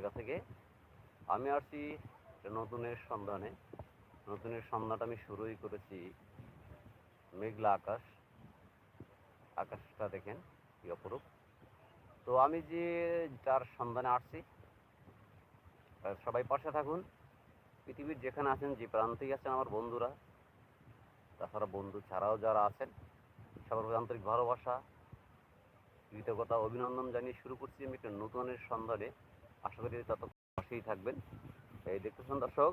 সোনারগাঁ থেকে আমি আসছি নতুনের সন্ধানে। নতুনের সন্ধানটা আমি শুরুই করেছি মেঘলা আকাশ। আকাশটা দেখেন কি অপরূপ। তো আমি যে যার সন্ধানে আসছি সবাই পাশে থাকুন। পৃথিবীর যেখানে আছেন, যে প্রান্তেই আছেন আমার বন্ধুরা, তাছাড়া বন্ধু ছাড়াও যারা আছেন, সবার আন্তরিক ভালোবাসা, কৃতজ্ঞতা, অভিনন্দন জানিয়ে শুরু করছি আমি একটা নতুনের সন্ধানে। আশা করি তত পাশেই থাকবেন। এই দেখতেছেন দর্শক,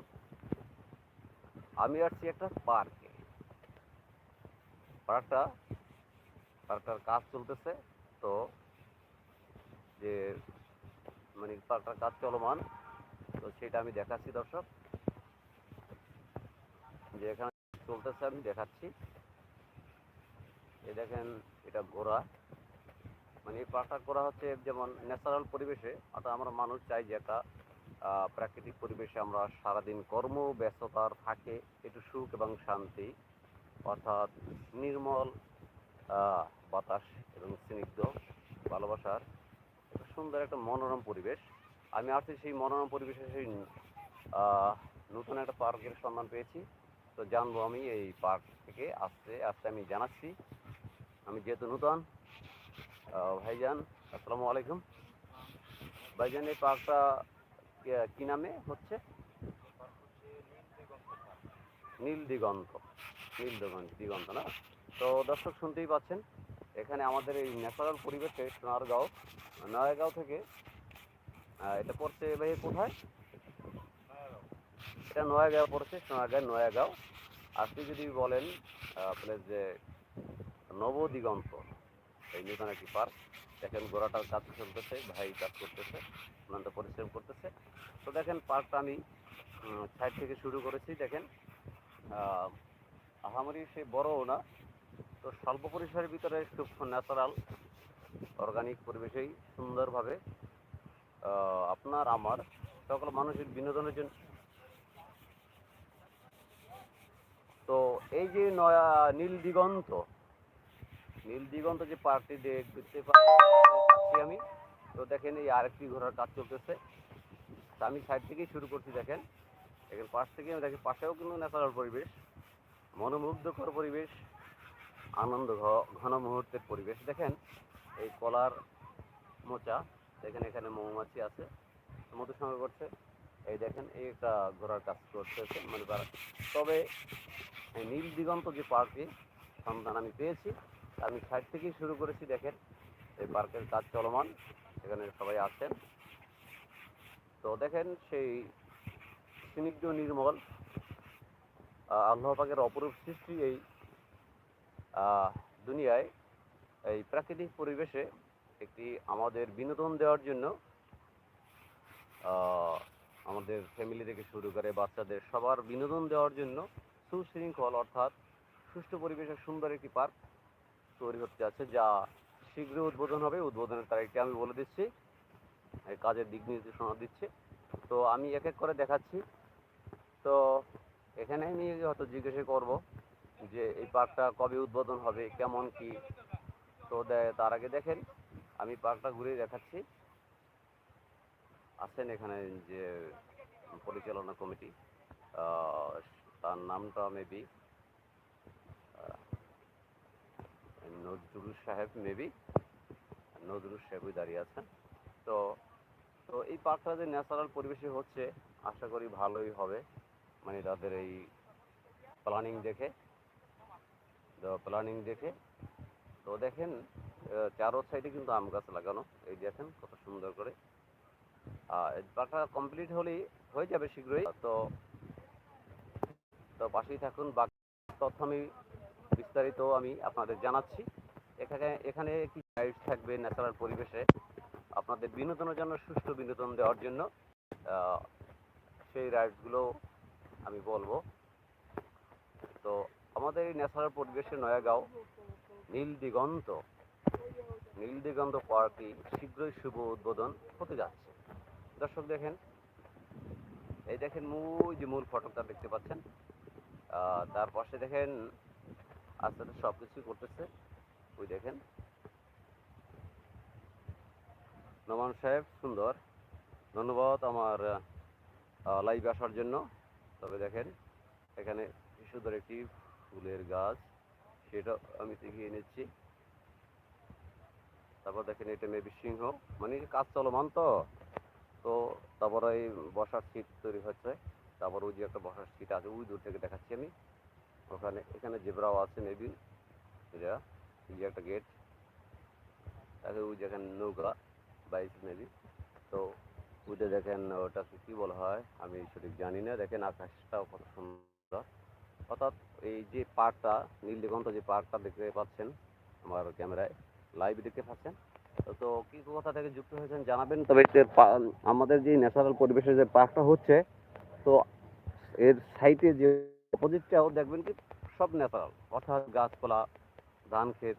আমি আসছি একটা পার্কে। পার্কটা, পার্কটার কাজ চলতেছে, তো যে মানে পার্কটার কাজ চলমান, তো সেটা আমি দেখাচ্ছি দর্শক। যে এখানে চলতেছে, আমি দেখাচ্ছি। এই দেখেন, এটা ঘোড়া। মানে এই পার্কটা করা হচ্ছে যেমন ন্যাচারাল পরিবেশে, অর্থাৎ আমরা মানুষ চাই যে একটা প্রাকৃতিক পরিবেশে আমরা সারাদিন কর্ম, ব্যস্ততার থাকে, একটু সুখ এবং শান্তি, অর্থাৎ নির্মল বাতাস এবং স্নিগ্ধ ভালোবাসার একটা সুন্দর একটা মনোরম পরিবেশ। আমি আসছি সেই মনোরম পরিবেশে সেই নতুন একটা পার্কের সন্ধান পেয়েছি। তো জানব আমি এই পার্ক থেকে আসতে আসতে আমি জানাচ্ছি। আমি যেহেতু নূতন ভাইজান, আসসালামু আলাইকুম। ভাইজান, এই পার্কটা কি- নামে হচ্ছে? নীল দিগন্ত। নীল দিগন্ত দিগন্ত না? তো দর্শক শুনতেই পাচ্ছেন, এখানে আমাদের এই ন্যাচারাল পরিবেশে সোনারগাঁও নয়াগাঁও থেকে এটা পড়ছে ভাই কোথায়? এটা নয়াগাঁও পড়ছে সোনারগাঁও নয়াগাঁও। আপনি যদি বলেন আপনার যে নবদিগন্ত এই নতুন একটি পার্ক। দেখেন গোড়াটার কাজ চলতেছে ভাই কাজ করতেছে অনন্ত পরিশ্রম করতেছে। তো দেখেন পার্কটা আমি সাইড থেকে শুরু করেছি দেখেন। আহ, আহামরি সে বড়ও না তো স্বল্প পরিসরের ভিতরে খুব ন্যাচারাল অর্গানিক পরিবেশেই সুন্দরভাবে আপনার আমার সকল মানুষের বিনোদনের জন্য। তো এই যে নয়া নীল দিগন্ত নীল দিগন্ত যে পার্কটি দেখ- দেখতে পাচ্ছি আমি, তো দেখেন এই আরেকটি ঘোড়ার কাজ চলতেছে। তা আমি সাইড থেকেই শুরু করছি, দেখেন। এখানে পাশ থেকে আমি দেখি, পাশেও কিন্তু ন্যাচারাল পরিবেশ, মনোমুগ্ধকর পরিবেশ, আনন্দ ঘন মুহূর্তের পরিবেশ। দেখেন, এই কলার মোচা, দেখেন এখানে মৌমাছি আছে, মধু সংগ্রহ করছে। এই দেখেন, এই একটা ঘোড়ার কাজ করতেছে মানে তারা- তবে নীল দিগন্ত যে পার্কে সন্ধান আমি পেয়েছি। আমি সাইড থেকেই শুরু করেছি দেখেন। এই পার্কের কাজ চলমান এখানে সবাই আছেন। তো দেখেন সেই স্নিগ্ধ নির্মল আহ, আল্লাহ পাকের অপরূপ সৃষ্টি এই দুনিয়ায় এই প্রাকৃতিক পরিবেশে একটি আমাদের বিনোদন দেওয়ার জন্য আমাদের ফ্যামিলি থেকে শুরু করে বাচ্চাদের সবার বিনোদন দেওয়ার জন্য সুশৃঙ্খল অর্থাৎ সুষ্ঠু পরিবেশের সুন্দর একটি পার্ক। তৈরি হতে যাচ্ছে, যা শীঘ্রই উদ্বোধন হবে। উদ্বোধনের তারিখটি আমি বলে দিচ্ছি। কাজের দিক নির্দেশনা দিচ্ছে। তো আমি এক এক করে দেখাচ্ছি। তো এখানে আমি হয়তো জিজ্ঞাসা করব যে এই পার্কটা কবে উদ্বোধন হবে, কেমন কি? তো তার আগে দেখেন, আমি পার্কটা ঘুরে দেখাচ্ছি। আছেন এখানে যে পরিচালনা কমিটি। তার নামটা মেবি নজরুল সাহেব মেবি নজরুল সাহেবই দাঁড়িয়ে আছেন। তো তো এই পার্কটা যে ন্যাচারাল পরিবেশে হচ্ছে, আশা করি ভালোই হবে। মানে তাদের এই প্ল্যানিং দেখে তো প্ল্যানিং দেখে। তো দেখেন চারো সাইডে কিন্তু আম গাছ লাগানো। এই দেখেন কত সুন্দর করে। পার্কটা কমপ্লিট হলেই হয়ে যাবে শীঘ্রই। তো তো পাশেই থাকুন। বাকি তথ্য আমি বিস্তারিত আমি আপনাদের জানাচ্ছি। এখানে এখানে কি গাইড থাকবে ন্যাচারাল পরিবেশে। আপনাদের বিনোদনের জন্য, সুষ্ঠু বিনোদন দেওয়ার জন্য সেই রাইডসগুলো আমি বলব। তো আমাদের এই ন্যাচারাল পরিবেশে নয়াগাঁও নীল দিগন্ত নীল দিগন্ত পার্কটি শীঘ্রই শুভ উদ্বোধন হতে যাচ্ছে। দর্শক দেখেন, এই দেখেন মূল যে মূল ফটকটা দেখতে পাচ্ছেন তার পাশে দেখেন আস্তে আস্তে সব কিছুই করতেছে। ওই দেখেন। নমান সাহেব, সুন্দর। ধন্যবাদ আমার লাইভ আসার জন্য। তবে দেখেন, এখানে সুন্দর একটি ফুলের গাছ, সেটা আমি দেখিয়ে নিচ্ছি তারপর দেখেন, এটা মেবি সিংহ। মানে কাজ চলমান তো। তো তারপর এই বসার সিট তৈরি হচ্ছে। তারপর ওই যে একটা বসার সিট আছে, ওই দূর থেকে দেখাচ্ছি আমি। ওখানে, এখানে জেব্রাও আছে মেবি এটা একটা গেট তাকে ওই দেখেন নৌকা বাইক মেবি তো ওইটা দেখেন ওটাকে কী বলা হয় আমি সঠিক জানি না দেখেন আকাশটাও কত সুন্দর অর্থাৎ এই যে পার্কটা নীলদিগন্ত যে পার্কটা দেখতে পাচ্ছেন আমার ক্যামেরায় লাইভ দেখতে পাচ্ছেন। তো- কী কোথা থেকে যুক্ত হয়েছেন জানাবেন? তবে আমাদের যে ন্যাচারাল পরিবেশের যে পার্কটা হচ্ছে, তো, এর সাইটে যে অপোজিটটাও দেখবেন কি সব ন্যাচারাল অর্থাৎ গাছপালা ধান ক্ষেত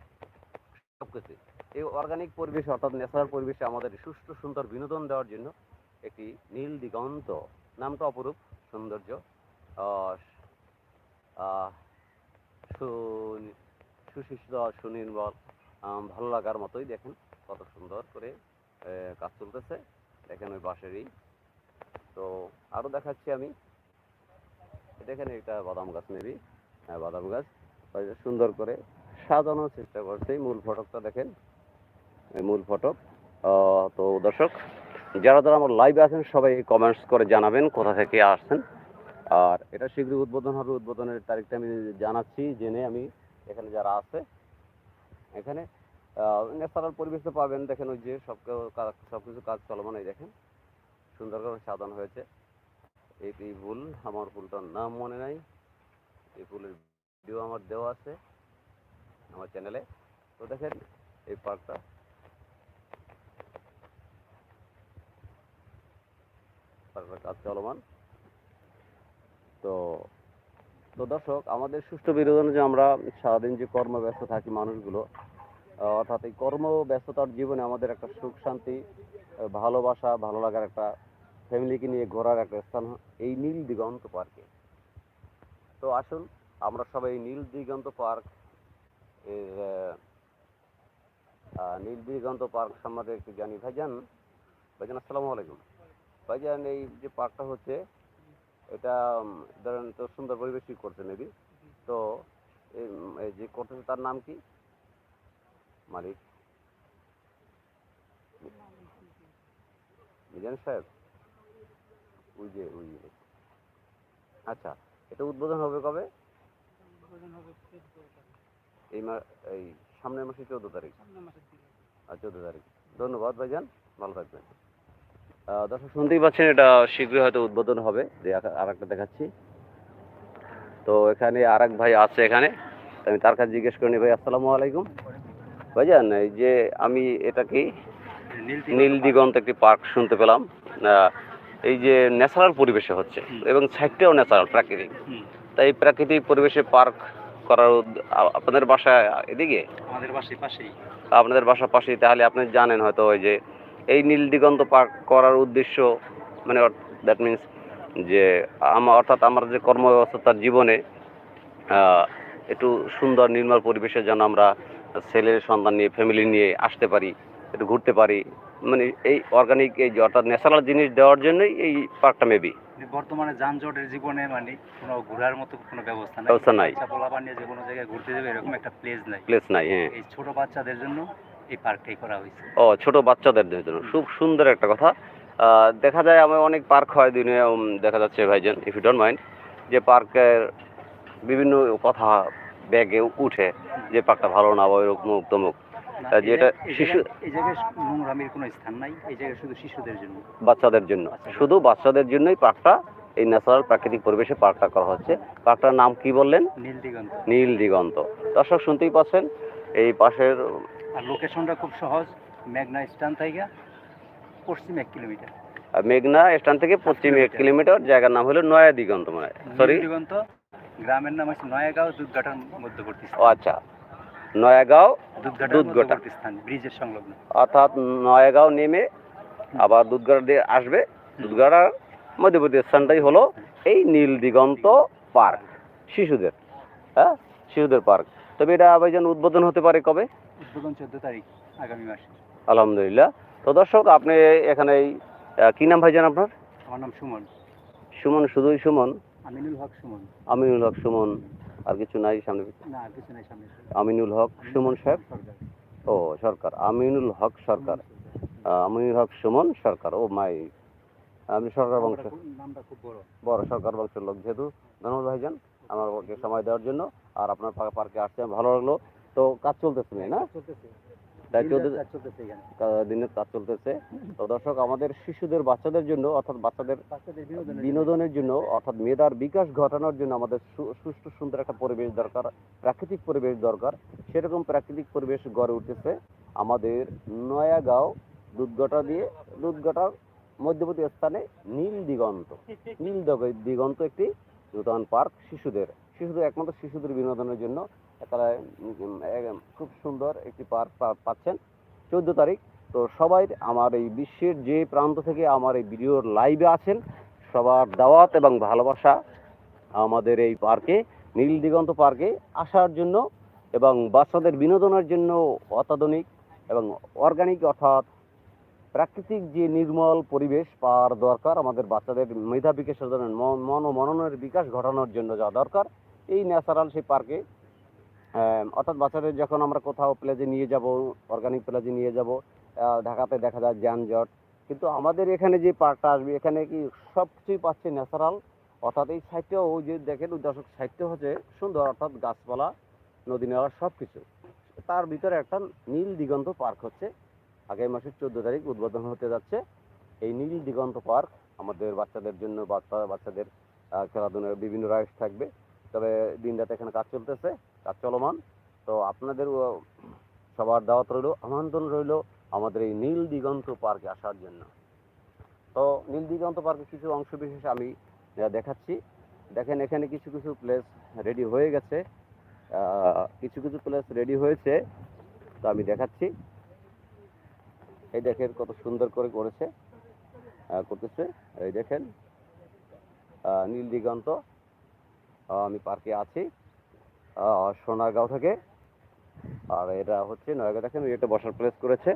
সব কিছু এই অর্গানিক পরিবেশ অর্থাৎ ন্যাচারাল পরিবেশে আমাদের সুষ্ঠু, সুন্দর বিনোদন দেওয়ার জন্য একটি নীল দিগন্ত, নামটা অপরূপ, সৌন্দর্য সুশিষ্ট, সুনির্মল ভালো লাগার মতোই দেখেন কত সুন্দর করে কাজ চলতেছে দেখেন ওই বাঁশেরই তো আরও দেখাচ্ছি আমি। দেখেন এটা বাদাম গাছ নেবি হ্যাঁ বাদাম গাছ। সুন্দর করে সাজানোর চেষ্টা করছি, মূল ফটকটা দেখেন। মূল ফটক। তো দর্শক, যারা যারা আমার লাইভে আছেন, সবাই কমেন্টস করে জানাবেন কোথা থেকে আসছেন। আর এটা শীঘ্রই উদ্বোধন হবে, উদ্বোধনের তারিখটা আমি জানাচ্ছি, জেনে আমি এখানে যারা আছে, এখানে ন্যাচারাল পরিবেশে পাবেন। দেখেন ওই যে সব সব কিছু কাজ চলমান এই দেখেন। সুন্দর করে সাজানো হয়েছে। এই ফুল, আমার ফুলটার নাম মনে নাই। এই ফুলের ভিডিও আমার দেওয়া আছে। আমার চ্যানেলে। তো দেখেন এই পার্কটা। পার্কটার কাজ চলমান। তো তো দর্শক, আমাদের সুষ্ঠু বিনোদনে যে আমরা সারাদিন যে কর্মব্যস্ত থাকি মানুষগুলো অর্থাৎ এই কর্মব্যস্ততার জীবনে আমাদের একটা সুখ, শান্তি ভালোবাসা, ভালো লাগার একটা ফ্যামিলিকে নিয়ে ঘোরার একটা স্থান এই নীল দিগন্ত পার্কে। তো আসুন, আমরা সবাই নীল দিগন্ত পার্ক এর আহ, আহ, নীল দিগন্ত পার্ক সম্বন্ধে একটু জানি। ভাইজান ভাইজান আসসালামু আলাইকুম। ভাইজান এই যে পার্কটা হচ্ছে এটা ধরেন তো সুন্দর পরিবেশই করছে মেবি তো এই যে করতেছে তার নাম কি? মালিক। মিজান সাহেব ওই যে ওই। আচ্ছা এটা উদ্বোধন হবে কবে? এই মা এই এই সামনের মাসে চোদ্দ তারিখ। আর চোদ্দ তারিখ। ধন্যবাদ ভাইজান ভালো থাকবেন। দর্শক শুনতেই পাচ্ছেন এটা শীঘ্রই হয়তো উদ্বোধন হবে। যে আর একটা দেখাচ্ছি। তো এখানে আর ভাই আছে এখানে। আমি তার কাছে জিজ্ঞেস করিনি ভাই আসসালামু আলাইকুম। ভাইজান এই যে আমি এটা কি? নীল দিগন্ত একটি পার্ক শুনতে পেলাম। এই যে ন্যাচারাল পরিবেশে হচ্ছে। এবং সাইডটাও ন্যাচারাল প্রাকৃতিক। তাই প্রাকৃতিক পরিবেশে পার্ক করার আপনাদের বাসা এদিকে? আমাদের বাসে পাশেই। আপনাদের বাসার পাশেই তাহলে আপনি জানেন হয়তো ওই যে এই নীল দিগন্ত পার্ক করার উদ্দেশ্য মানে দ্যাট মিন্স যে আমার অর্থাৎ আমার যে কর্মব্যবস্থার জীবনে একটু সুন্দর নির্মল পরিবেশে যেন আমরা ছেলের সন্তান নিয়ে ফ্যামিলি নিয়ে আসতে পারি একটু ঘুরতে পারি মানে এই অর্গানিক এই যে অর্থাৎ ন্যাচারাল জিনিস দেওয়ার জন্যই এই পার্কটা মেবি বর্তমানে যানজটের জীবনে মানে কোনো ঘোরার মতো কোনো ব্যবস্থা নাই। ব্যবস্থা নাই। বাচ্চা পোলা বানিয়ে যে কোনো জায়গায় ঘুরতে যাবে এরকম একটা প্লেস নাই। প্লেস নাই হ্যাঁ। এই ছোট বাচ্চাদের জন্য এই পার্কটাই করা হয়েছে। ও ছোট বাচ্চাদের জন্য। খুব সুন্দর একটা কথা। দেখা যায় আমার অনেক পার্ক হয় দিনে দেখা যাচ্ছে ভাইজান ইফ ইউ ডোন্ট মাইন্ড যে পার্কের বিভিন্ন কথা ব্যাগে উঠে যে পার্কটা ভালো না বা এরকম তমুক না, তা এই যেটা জায়গা- এই শিশু- এই জায়গায় নোংরামির কোনো স্থান নাই এই জায়গায় শুধু শিশুদের জন্য। বাচ্চাদের জন্য। শুধু বাচ্চাদের জন্যই পার্কটা এই ন্যাচারাল প্রাকৃতিক পরিবেশে পার্কটা করা হচ্ছে। পার্কটার নাম কি বললেন? নীল দিগন্ত। নীল দিগন্ত। দর্শক শুনতেই পাচ্ছেন এই পাশের আর লোকেশনটা খুব সহজ মেঘনা স্ট্যান্ড থেকে পশ্চিম এক কিলোমিটার। মেঘনা স্থান থেকে পশ্চিম এক কিলোমিটার। জায়গার নাম হলো নয়া দিগন্ত মানে সরি দিগন্ত গ্রামের নাম হচ্ছে নয়াগাঁও দুধঘাটার মধ্যবর্তী ও আচ্ছা। নয়াগাঁও স্থান ব্রিজের সংলগ্ন। অর্থাৎ নয়াগাঁও নেমে আবার দুধগাড়া দিয়ে আসবে। দুধগাড়ার মধ্যবর্তী স্থানটাই হলো এই নীল দিগন্ত পার্ক শিশুদের হ্যাঁ? শিশুদের পার্ক। তবে এটা আবেদন উদ্বোধন হতে পারে কবে? উদ্বোধন চোদ্দ তারিখ আগামী মাসে। আলহামদুলিল্লাহ। তো দর্শক আপনি এখানে কি নাম ভাইজান আপনার? আমার নাম সুমন। সুমন শুধুই সুমন? আমিনুল হক সুমন। আমিনুল হক সুমন। আর কিছু নাই সামনে পিছনে? না আর কিছু নাই সামনে আমিনুল হক সুমন সাহেব? ও সরকার। আমিনুল হক সরকার। আমিনুল হক সুমন সরকার। ও মাই। আমি সরকার বংশ বড়। সরকার বংশের লোক যেহেতু। ধন্যবাদ ভাইজান আমাকে সময় দেওয়ার জন্য। আর আপনার পার্কে আসতে আমার ভালো লাগল। তো কাজ চলতেছে না? দিনের কাজ চলতেছে তো দর্শক আমাদের শিশুদের বাচ্চাদের জন্য অর্থাৎ বাচ্চাদের বিনোদনের জন্য। অর্থাৎ মেধার বিকাশ ঘটানোর জন্য আমাদের সুষ্ঠু সুন্দর একটা পরিবেশ দরকার প্রাকৃতিক পরিবেশ দরকার। সেরকম প্রাকৃতিক পরিবেশ গড়ে উঠেছে আমাদের নয়াগাঁও দুধগটা দিয়ে। দুধগটার মধ্যবর্তী স্থানে নীল দিগন্ত। নীল দিগন্ত একটি নূতন পার্ক শিশুদের। শিশুদের একমাত্র শিশুদের বিনোদনের জন্য তারা খুব সুন্দর একটি পার্ক পাচ্ছেন। চোদ্দ তারিখ। তো সবাই আমার এই বিশ্বের যে প্রান্ত থেকে আমার এই ভিডিওর লাইভে আছেন, সবার দাওয়াত এবং ভালোবাসা আমাদের এই পার্কে, নীল দিগন্ত পার্কে আসার জন্য এবং বাচ্চাদের বিনোদনের জন্য অত্যাধুনিক এবং অর্গানিক অর্থাৎ প্রাকৃতিক যে নির্মল পরিবেশ পাওয়ার দরকার আমাদের বাচ্চাদের মেধা বিকাশের জন্য মন মন ও মননের বিকাশ ঘটানোর জন্য যা দরকার, এই ন্যাচারাল সেই পার্কে অর্থাৎ বাচ্চাদের যখন আমরা কোথাও প্লেজে নিয়ে যাব অর্গানিক প্লেজে নিয়ে যাব ঢাকাতে দেখা যায় যানজট। কিন্তু আমাদের এখানে যে পার্কটা আসবে, এখানে কি সব কিছুই পাচ্ছে ন্যাচারাল অর্থাৎ এই সাইডটাও যে দেখেন দর্শক সাইডটা হচ্ছে সুন্দর, অর্থাৎ গাছপালা, নদী নালা সব কিছু তার ভিতরে একটা নীল দিগন্ত পার্ক হচ্ছে। আগামী মাসের চোদ্দ তারিখ উদ্বোধন হতে যাচ্ছে। এই নীল দিগন্ত পার্ক আমাদের বাচ্চাদের জন্য বাচ্চা বাচ্চাদের খেলাধুলার বিভিন্ন রাইডস থাকবে। তবে দিন রাত এখানে কাজ চলতেছে, কাজ চলমান। তো আপনাদের সবার দাওয়াত রইল, আমন্ত্রণ রইল আমাদের এই নীল দিগন্ত পার্কে আসার জন্য। তো নীল দিগন্ত পার্কে কিছু অংশ বিশেষ আমি দেখাচ্ছি। দেখেন এখানে কিছু কিছু প্লেস রেডি হয়ে গেছে। কিছু কিছু প্লেস রেডি হয়েছে। তো আমি দেখাচ্ছি। এই দেখেন কত সুন্দর করে করেছে করতেছে। এই দেখেন নীল দিগন্ত আমি পার্কে আছি আহ, সোনারগাঁও থেকে। আর এটা হচ্ছে নয়াগাঁ দেখেন এটা বসার প্লেস করেছে।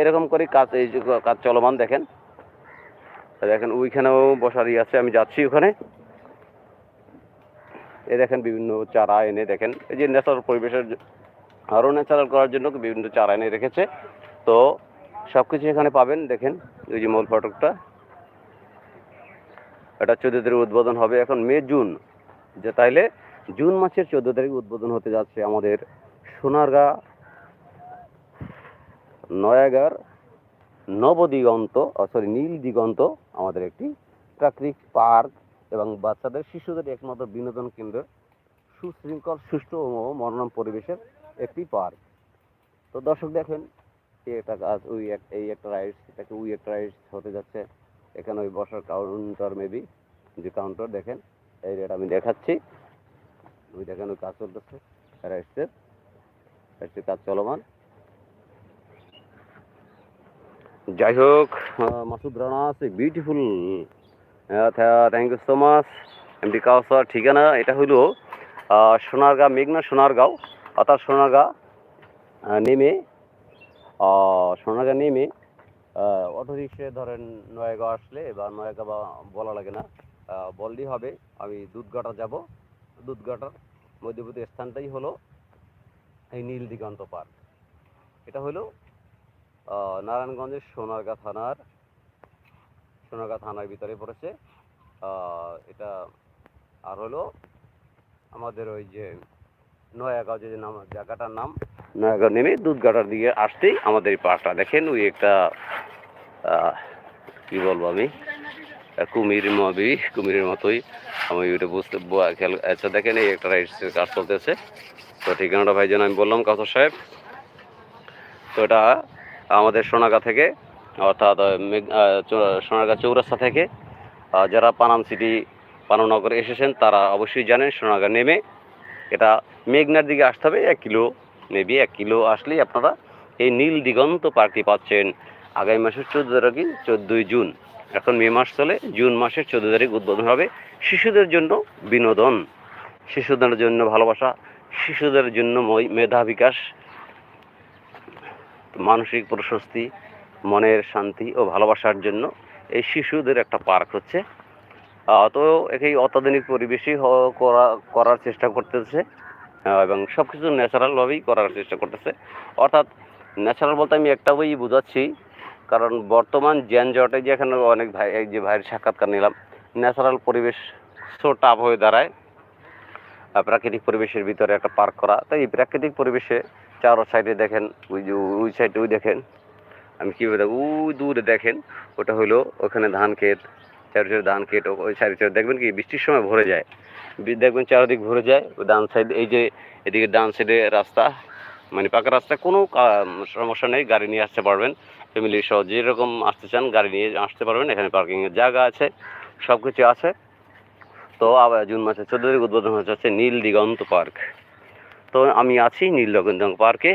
এরকম করে কাজ এই কাজ চলমান দেখেন। দেখেন ওইখানেও বসার ই আছে আমি যাচ্ছি ওখানে। এ দেখেন বিভিন্ন চারা এনে দেখেন এই যে ন্যাচারাল পরিবেশের আরও ন্যাচারাল করার জন্য বিভিন্ন চারা এনে রেখেছে। তো সব কিছু এখানে পাবেন দেখেন ওই যে মূল ফটকটা। এটা চোদ্দ তারিখ উদ্বোধন হবে এখন মে জুন। যে তাইলে জুন মাসের চোদ্দ তারিখ উদ্বোধন হতে যাচ্ছে আমাদের সোনারগাঁ নয়াগার নবদিগন্ত সরি নীল দিগন্ত আমাদের একটি প্রাকৃতিক পার্ক এবং বাচ্চাদের, শিশুদের একমাত্র বিনোদন কেন্দ্রের সুশৃঙ্খল, সুষ্ঠু ও মনোরম পরিবেশের একটি পার্ক। তো দর্শক দেখেন এই একটা গাছ, ওই এক, এই একটা রাইডস এটাকে ওই একটা রাইডস হতে যাচ্ছে। এখানে ওই বসার কাউন্টার মেবি যে কাউন্টার দেখেন। এই রেট আমি দেখাচ্ছি। ওই দেখেন কাজ চলতেছে। রাইডসের রাইডসের কাজ চলমান। যাই হোক মাসুদ রানা আছে beautiful thank you so much MD Kawsar, ঠিকানা এটা হইল সোনারগাঁ, মেঘনা সোনারগাঁও অর্থাৎ সোনারগাঁ নেমে সোনারগাঁ নেমে অটো রিক্সায় ধরেন নয়াগাঁও আসলে বা নয়াগাঁ বা বলা লাগে না। বললেই হবে, আমি দুধগাটা যাব। দুধগাটার মধ্যবর্তী স্থানটাই হলো এই নীল দিগন্ত পার্ক। এটা হলো নারায়ণগঞ্জের সোনারগাঁ থানার সোনারগাঁ থানার ভিতরে পড়েছে। এটা আর হলো আমাদের ওই যে নয়াগাঁও যে নাম, জায়গাটার নাম, নয়াগাঁও নেমে দুধগাটার দিকে আসতেই আমাদের এই পার্কটা দেখেন। ওই একটা কি বলব আমি? কুমির মবি, কুমিরের মতোই। আমি ওইটা বুঝতে খেয়াল আচ্ছা দেখেন এই একটা রাইডসের কাজ চলতেছে। তো ঠিকানাটা ভাই যেন আমি বললাম কাউসার সাহেব। তো এটা আমাদের সোনাগা থেকে, অর্থাৎ সোনারগাঁ চৌরাস্তা থেকে যারা পানাম সিটি পানামনগরে এসেছেন, তারা অবশ্যই জানেন সোনারগাঁ নেমে। এটা মেঘনার দিকে আসতে হবে, এক কিলো মেবি এক কিলো আসলেই আপনারা এই নীল দিগন্ত পার্কটি পাচ্ছেন আগামী মাসের চোদ্দ তারিখ চোদ্দোই জুন। এখন মে মাস চলে জুন মাসের চোদ্দ তারিখ উদ্বোধন হবে শিশুদের জন্য বিনোদন। শিশুদের জন্য ভালোবাসা শিশুদের জন্য মেধা বিকাশ মানসিক প্রশস্তি মনের শান্তি ও ভালোবাসার জন্য এই শিশুদের একটা পার্ক হচ্ছে। আহ, তো এই অত্যাধুনিক পরিবেশই করা করার চেষ্টা করতেছে এবং সব কিছু ন্যাচারালভাবেই করার চেষ্টা করতেছে। অর্থাৎ ন্যাচারাল বলতে আমি একটা বই বোঝাচ্ছি কারণ বর্তমান জ্যানজটে যে এখানে অনেক ভাই, এই যে ভাইয়ের সাক্ষাৎকার নিলাম, ন্যাচারাল পরিবেশ সো টাফ হয়ে দাঁড়ায়। প্রাকৃতিক পরিবেশের ভিতরে একটা পার্ক করা। তাই এই প্রাকৃতিক পরিবেশে চারো সাইডে দেখেন, ওই যে ওই সাইডে ওই দেখেন, আমি কীভাবে দেখ ওই দূরে দেখেন, ওটা হলো ওখানে ধান ক্ষেত চারি চারি ধান ক্ষেত ওই সাইডে চারি দেখবেন কি, বৃষ্টির সময় ভরে যায়। দেখবেন চারিদিক ভরে যায়, ওই ডান সাইড, এই যে এদিকে ডান সাইডে রাস্তা মানে পাকা রাস্তা, কোনো কা- সমস্যা নেই, গাড়ি নিয়ে আসতে পারবেন। ফ্যামিলি সহ যেরকম আসতে চান, গাড়ি নিয়ে আসতে পারবেন। এখানে পার্কিংয়ের জায়গা আছে সব কিছু আছে। তো আবার জুন মাসের চোদ্দ তারিখ উদ্বোধন হচ্ছে হচ্ছে নীল দিগন্ত পার্ক। তো আমি আছি নীল দিগন্ত পার্কে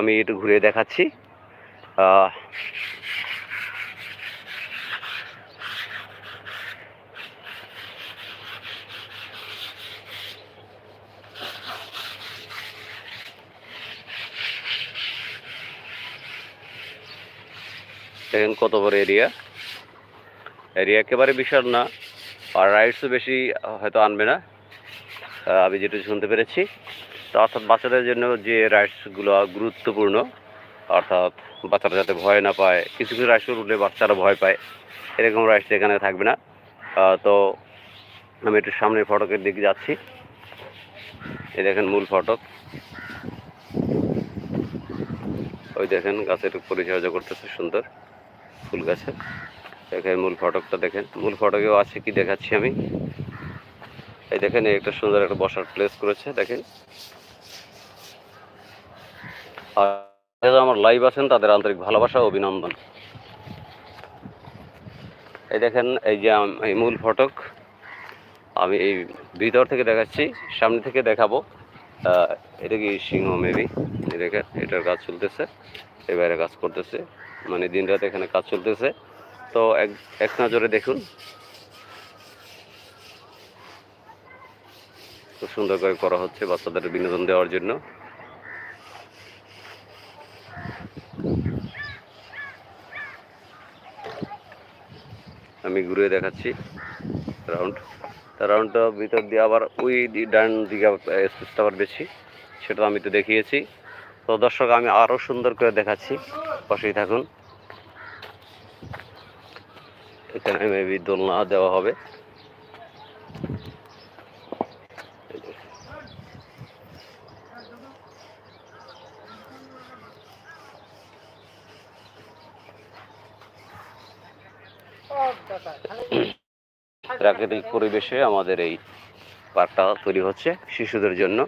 আমি একটু ঘুরে দেখাচ্ছি। দেখেন কত বড় এরিয়া। এরিয়া একেবারে বিশাল না, আর রাইডসও বেশি হয়তো আনবে না। আমি যেটা শুনতে পেরেছি। তো অর্থাৎ বাচ্চাদের জন্য যে রাইডসগুলো গুরুত্বপূর্ণ, অর্থাৎ বাচ্চারা যাতে ভয় না পায়, কিছু কিছু রাইডস উঠলে বাচ্চারা ভয় পায়, এরকম রাইডস এখানে থাকবে না। তো আমি একটু সামনের ফটকের দিকে যাচ্ছি। এই দেখেন মূল ফটক। ওই দেখেন গাছের পরিচর্যা করতেছে সুন্দর। ফুল গাছে। দেখেন মূল ফটকটা দেখেন। মূল ফটকেও আছে কি দেখাচ্ছি আমি। এই দেখেন একটা সুন্দর একটা বসার প্লেস করেছে, দেখেন। আর যারা আমার লাইভ আছেন, তাদের আন্তরিক ভালোবাসা অভিনন্দন। এই দেখেন, এই যে এই মূল ফটক, আমি এই ভিতর থেকে দেখাচ্ছি, সামনে থেকে দেখাবো। এটা কি সিংহ মেবি দেখেন, এটার কাজ চলতেছে, এবারে কাজ করতেছে। মানে দিন রাত এখানে কাজ চলতেছে। তো এক নজরে দেখুন। খুব সুন্দর করে করা হচ্ছে বাচ্চাদের বিনোদন দেওয়ার জন্য। আমি ঘুরে দেখাচ্ছি। রাউন্ড। রাউন্ডটা ভিতর দিয়ে আবার ওই ডান দিকে স্পেসটা আবার বেশি। সেটা আমি তো দেখিয়েছি। তো দর্শক, আমি আরও সুন্দর করে দেখাচ্ছি। বসেই থাকুন। এখানে মেবি দোলনা দেওয়া হবে। প্রাকৃতিক পরিবেশে আমাদের এই পার্কটা তৈরি হচ্ছে শিশুদের জন্য।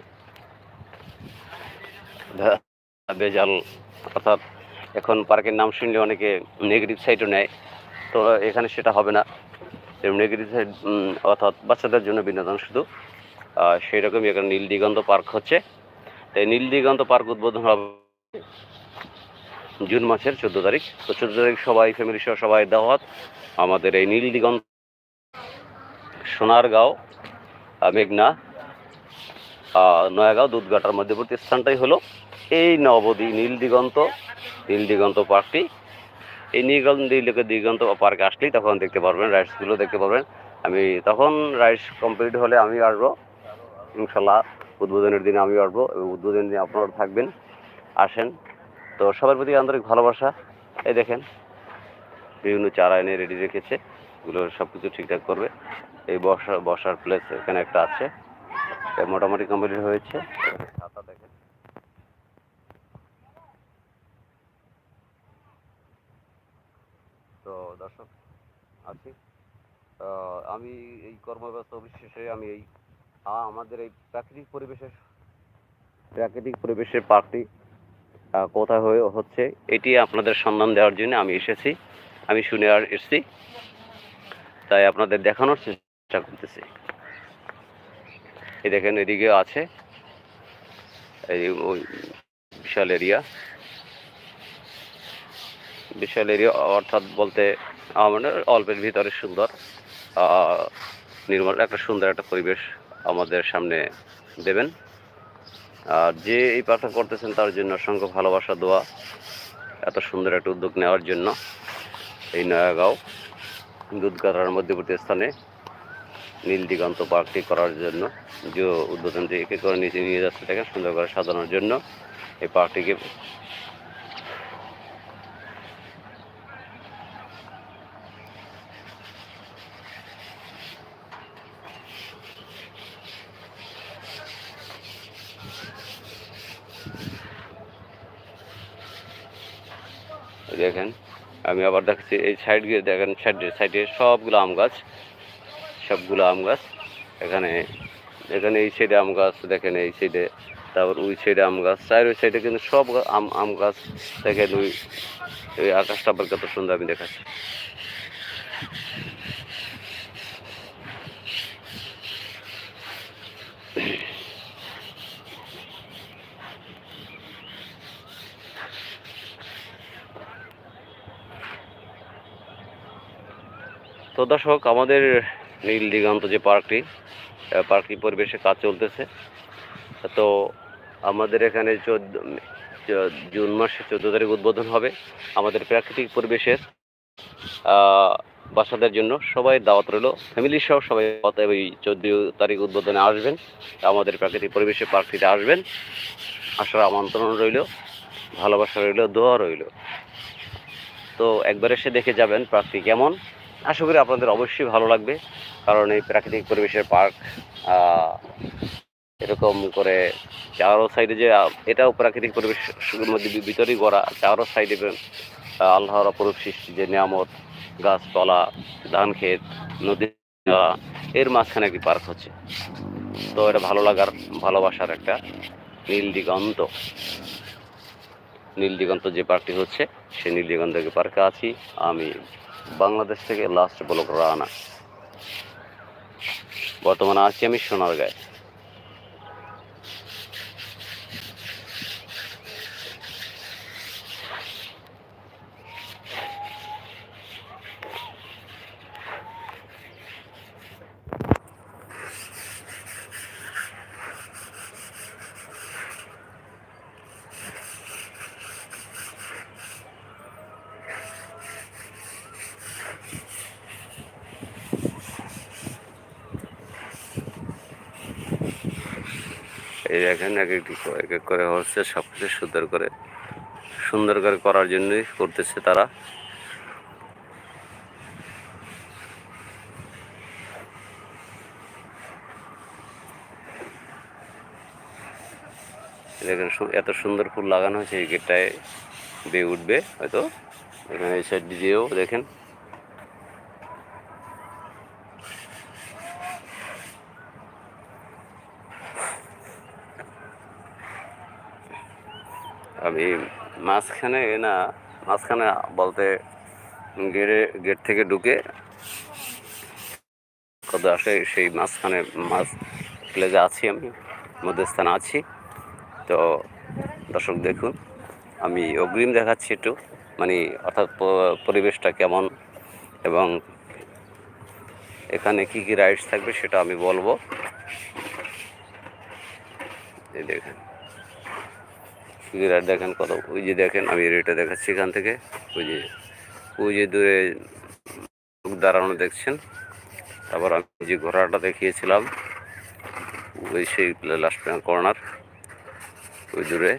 ভেজাল, অর্থাৎ এখন পার্কের নাম শুনলে অনেকে নেগেটিভ সাইডও নেয়। তো এখানে সেটা হবে না। নেগেটিভ সাইড অর্থাৎ বাচ্চাদের জন্য বিনোদন শুধু। সেই রকমই এখানে নীল দিগন্ত পার্ক হচ্ছে। তো এই নীল দিগন্ত পার্ক উদ্বোধন হবে জুন মাসের চোদ্দ তারিখ। তো চোদ্দ তারিখ সবাই ফ্যামিলি সহ সবাই দাওয়াত। আমাদের এই নীল দিগন্ত সোনারগাঁও মেঘনা নয়াগাঁও, দুধঘাটার মধ্যবর্তী স্থানটাই হলো। এই নবদী নীল দিগন্ত নীল দিগন্ত পার্কটি। এই নীল দিগন্ত পার্কে আসলেই তখন দেখতে পারবেন রাইডসগুলো দেখতে পারবেন। আমি তখন রাইডস কমপ্লিট হলে আমি আসব। ইনশাল্লাহ উদ্বোধনের দিনে আমি আসব এবং উদ্বোধনের দিনে আপনারা থাকবেন, আসেন। তো সবার প্রতি আন্তরিক ভালোবাসা। এই দেখেন, বিভিন্ন চারা এনে রেডি রেখেছে, এগুলো সব কিছু ঠিকঠাক করবে। এই বসার বসার প্লেস এখানে একটা আছে। মোটামুটি কমপ্লিট হয়েছে এখানে ছাতা দেখেন তো দর্শক আহ, আমি এই কর্মব্যবস্থা বিশেষে আমি এই আমাদের এই প্রাকৃতিক পরিবেশের প্রাকৃতিক পরিবেশের পার্কটি কোথায় হয়ে হচ্ছে এটি আপনাদের সন্ধান দেওয়ার জন্য আমি এসেছি। আমি শুনে আর এসেছি। তাই আপনাদের দেখানোর চেষ্টা করতেছি। এই দেখেন এদিকে আছে এই ওই বিশাল এরিয়া। বিশাল এরিয়া অর্থাৎ বলতে মানে অল্পের ভিতরে সুন্দর। নির্মল, একটা সুন্দর একটা পরিবেশ আমাদের সামনে দেবেন। আর যে এই পাঠটা করতেছেন তার জন্য অসংখ্য ভালোবাসা, দোয়া, এত সুন্দর একটা উদ্যোগ নেওয়ার জন্য এই নয়াগাঁও দুধগাড়ার মধ্যবর্তী স্থানে নীল দিগন্ত পার্কটি করার জন্য, যে উদ্বোধনটি একে করে নিচে নিয়ে যাচ্ছে দেখেন সুন্দর করে সাজানোর জন্য এই পার্কটিকে এই দেখেন আমি আবার দেখছি এই সাইড গিয়ে দেখেন সাইডে সাইডে সবগুলো আম গাছ, সবগুলো আম গাছ। এখানে এখানে এই সাইডে আম গাছ, দেখেন এই সাইডে তারপর ওই সাইডে আম গাছ চার ওই সাইডে কিন্তু সব আম আম গাছ। দেখেন ওই ওই আকাশটা আবার কত সুন্দর আমি দেখাচ্ছি। তো দর্শক, আমাদের নীল দিগন্ত যে পার্কটি পার্কটি পরিবেশে কাজ চলতেছে। তো আমাদের এখানে চোদ্দ জুন মাসে চোদ্দ তারিখ উদ্বোধন হবে আমাদের প্রাকৃতিক পরিবেশের বাসাদের জন্য। সবাই দাওয়াত রইল ফ্যামিলি সহ সবাই এই চোদ্দ তারিখ উদ্বোধনে আসবেন। আমাদের প্রাকৃতিক পরিবেশে পার্কটিতে আসবেন। আসার আমন্ত্রণ রইল, ভালোবাসা রইল, দোয়া রইল। তো একবার এসে দেখে যাবেন পার্কটি কেমন। আশা করি আপনাদের অবশ্যই ভালো লাগবে, কারণ এই প্রাকৃতিক পরিবেশের পার্ক এরকম করে চারো সাইডে যে, এটাও প্রাকৃতিক পরিবেশের মধ্যে ভিতরেই গড়া, চারো সাইডে আল্লাহর অপরূপ সৃষ্টি, যে নিয়ামত, গাছপালা, ধান ক্ষেত, নদী এর মাঝখানে একটি পার্ক হচ্ছে। তো এটা ভালো লাগার, ভালোবাসার একটা নীল দিগন্ত নীল দিগন্ত যে পার্কটি হচ্ছে, সেই নীল দিগন্ত পার্কে আছি, আমি বাংলাদেশ থেকে লাস্ট ব্লক রানা। বর্তমানে আছি আমি সোনারগাঁয়ে। এই দেখেন এক একটি এক এক করে হচ্ছে সব কিছু সুন্দর করে সুন্দর করে করার জন্যই করতেছে তারা। দেখেন এত সুন্দর ফুল লাগানো হয়েছে এই গেটটায় বেয়ে উঠবে হয়তো। এখানে এই সাইড দিয়েও দেখেন। আমি মাঝখানে না, মাঝখানে বলতে গেটে গেট থেকে ঢুকে কত আসে, সেই মাঝখানে মাঝ প্লেজে আছি আমি, মধ্যস্থানে আছি। তো দর্শক দেখুন, আমি অগ্রিম দেখাচ্ছি একটু মানে অর্থাৎ পরিবেশটা কেমন এবং এখানে কি কি রাইডস থাকবে সেটা আমি বলব। দেখেন। ফিগার দেখেন, কত, ওই যে দেখেন, আমি রেটটা দেখাচ্ছি এখান থেকে। ওই যে ওই যে দূরে দাঁড়ানো দেখছেন। তারপর আমি যে ঘোড়াটা দেখিয়েছিলাম, ওই সেই লাস্ট কর্নার ওই দূরে।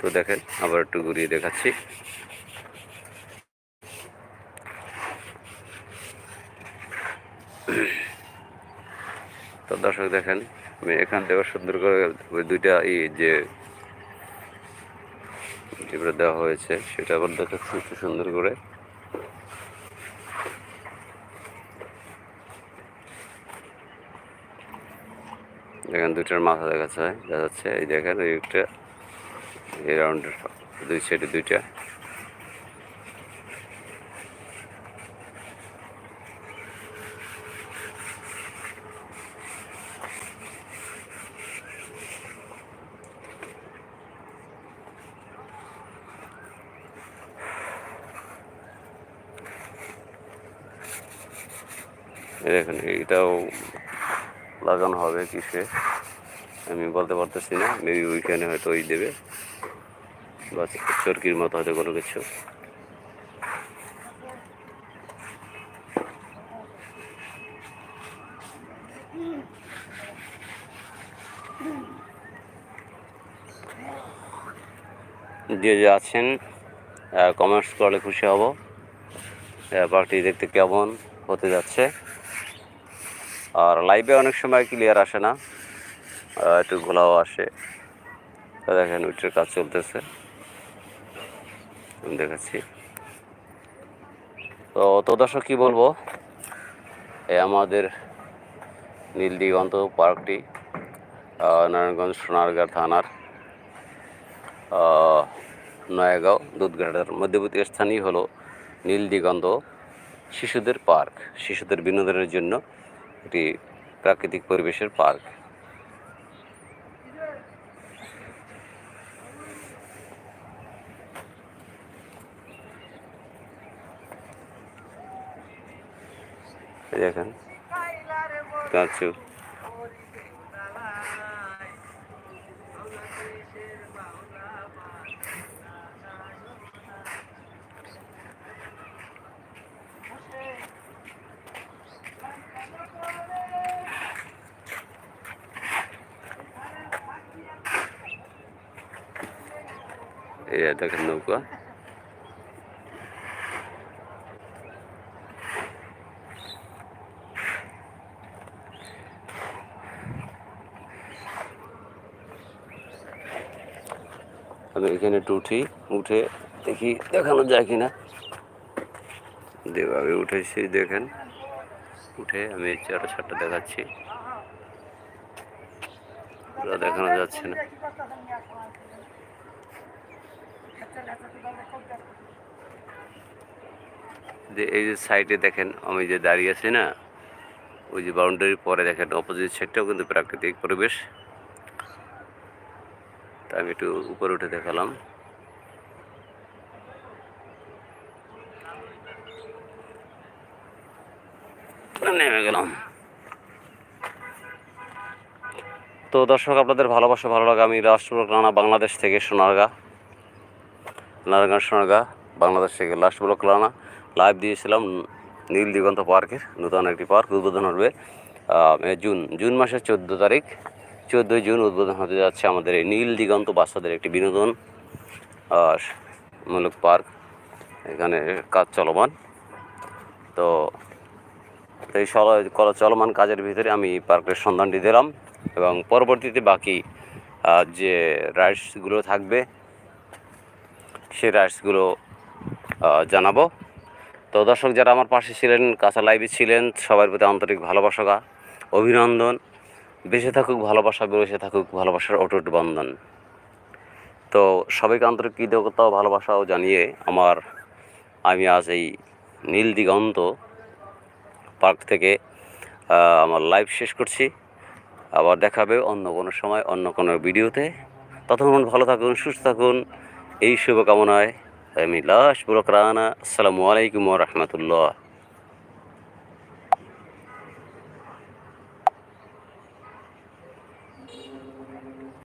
তো দেখেন, আবার একটু ঘুরিয়ে দেখাচ্ছি। তো দর্শক দেখেন আমি এখান থেকে সুন্দর করে ওই দুইটা ই যে যেগুলো দেওয়া হয়েছে, সেটা আবার দেখাচ্ছি একটু সুন্দর করে। দেখেন দুইটার মাথা দেখা যাচ্ছে দেখা যাচ্ছে এই দেখেন, এই একটা, এই রাউন্ডের দুই সাইডে দুইটা। দেখেন এটাও লাগানো হবে কিসে? আমি বলতে পারতেছি না মেবি উইকেন্ডে হয়তো ওই দেবে। বা চরকির মতো হয়তো কোনো কিছু। যে যে আছেন কমেন্টস করলে খুশি হব। পার্কটি দেখতে কেমন হতে যাচ্ছে? আর লাইভে অনেক সময় ক্লিয়ার আসে না। একটু ঘোলাও আসে। দেখেন উইটের কাজ চলতেছে। আমি তো তো দর্শক, কী বলব? এই আমাদের নীল দিগন্ত পার্কটি নারায়ণগঞ্জ সোনারগাঁ থানার নয়াগাঁও দুধঘাটার মধ্যবর্তী স্থানই হলো নীল দিগন্ত শিশুদের পার্ক। শিশুদের বিনোদনের জন্য একটি প্রাকৃতিক পরিবেশের পার্ক। দেখেন এই দেখেন নৌকা। আমি এখানে একটু উঠি, উঠে দেখি দেখানো যায় কিনা। যেভাবে উঠেছি, দেখেন। উঠে আমি চারটা ছাটটা দেখাচ্ছি। দেখানো যাচ্ছে না। যে এই যে সাইডে দেখেন, আমি যে দাঁড়িয়ে আছি না, ওই যে বাউন্ডারির পরে দেখেন অপোজিট সাইডটাও কিন্তু প্রাকৃতিক পরিবেশ। তা আমি একটু উপরে উঠে দেখালাম। নেমে গেলাম। তো দর্শক, আপনাদের ভালোবাসা, ভালো লাগা, আমি রাষ্ট্রপুর রানা বাংলাদেশ থেকে সোনারগাঁ। নারায়ণগঞ্জ সোনারগাঁ, বাংলাদেশ থেকে লাস্ট ব্লক রানা লাইভ দিয়েছিলাম নীল দিগন্ত পার্কের, নতুন একটি পার্ক উদ্বোধন হবে জুন জুন মাসের চোদ্দ তারিখ। চোদ্দোই জুন উদ্বোধন হতে যাচ্ছে আমাদের এই নীল দিগন্ত বাচ্চাদের একটি বিনোদন মূলক পার্ক। এখানে কাজ চলমান। তো এই চলমান কাজের ভিতরে আমি পার্কের সন্ধানটি দিলাম এবং পরবর্তীতে বাকি যে রাইডসগুলো থাকবে সেই রাইডসগুলো জানাব। তো দর্শক, যারা আমার পাশে ছিলেন, কাঁচা লাইভে ছিলেন, সবার প্রতি আন্তরিক ভালোবাসা অভিনন্দন। বেঁচে থাকুক, ভালোবাসা বেঁচে থাকুক, ভালোবাসার অটুট বন্ধন। তো সবাইকে আন্তরিক কৃতজ্ঞতা ও ভালোবাসাও জানিয়ে আমার, আমি আজ এই নীল দিগন্ত পার্ক থেকে আমার লাইভ শেষ করছি। আবার দেখাবে অন্য কোনো সময়, অন্য কোনো ভিডিওতে। ততক্ষণ ভালো থাকুন, সুস্থ থাকুন। এই শুভকামনায় আমি লাশ বুরক রানা আসসালামু আলাইকুম রহমতুল্লাহ।